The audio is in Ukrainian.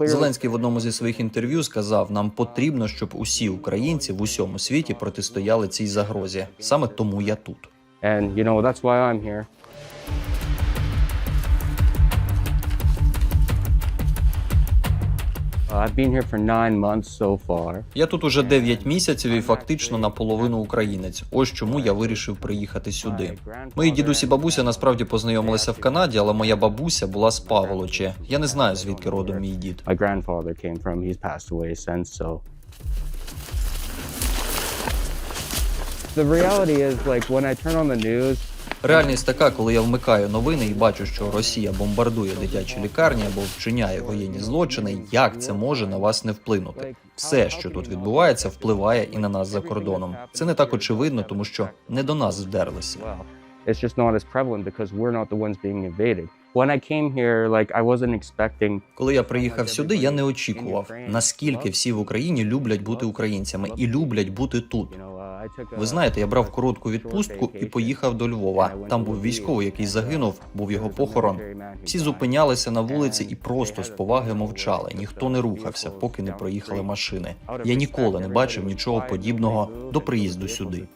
Зеленський в одному зі своїх інтерв'ю сказав: нам потрібно, щоб усі українці в усьому світі протистояли цій загрозі. Саме тому я тут. and you know that's why I'm here. I've been here for nine months so far. Я тут уже 9 місяців і фактично наполовину українець. Ось чому я вирішив приїхати сюди. Мої дідусь і бабуся насправді познайомилися в Канаді, але моя бабуся була з Паволочі. Я не знаю звідки родом мій дід. My grandfather came from. He's passed away since. So the reality is, like when I turn on the news, Реальність така, коли я вмикаю новини і бачу, що Росія бомбардує дитячі лікарні або вчиняє воєнні злочини, як це може на вас не вплинути? Все, що тут відбувається, впливає і на нас за кордоном. Це не так очевидно, тому що не до нас вдерлися. it's just not as prevalent because we're not the ones being invaded. When I came here, like I wasn't expecting. Коли я приїхав сюди, я не очікував, наскільки всі в Україні люблять бути українцями і люблять бути тут. Ви знаєте, я брав коротку відпустку і поїхав до Львова. Там був військовий, який загинув, був його похорон. Всі зупинялися на вулиці і просто з поваги мовчали. Ніхто не рухався, поки не проїхали машини. Я ніколи не бачив нічого подібного до приїзду сюди.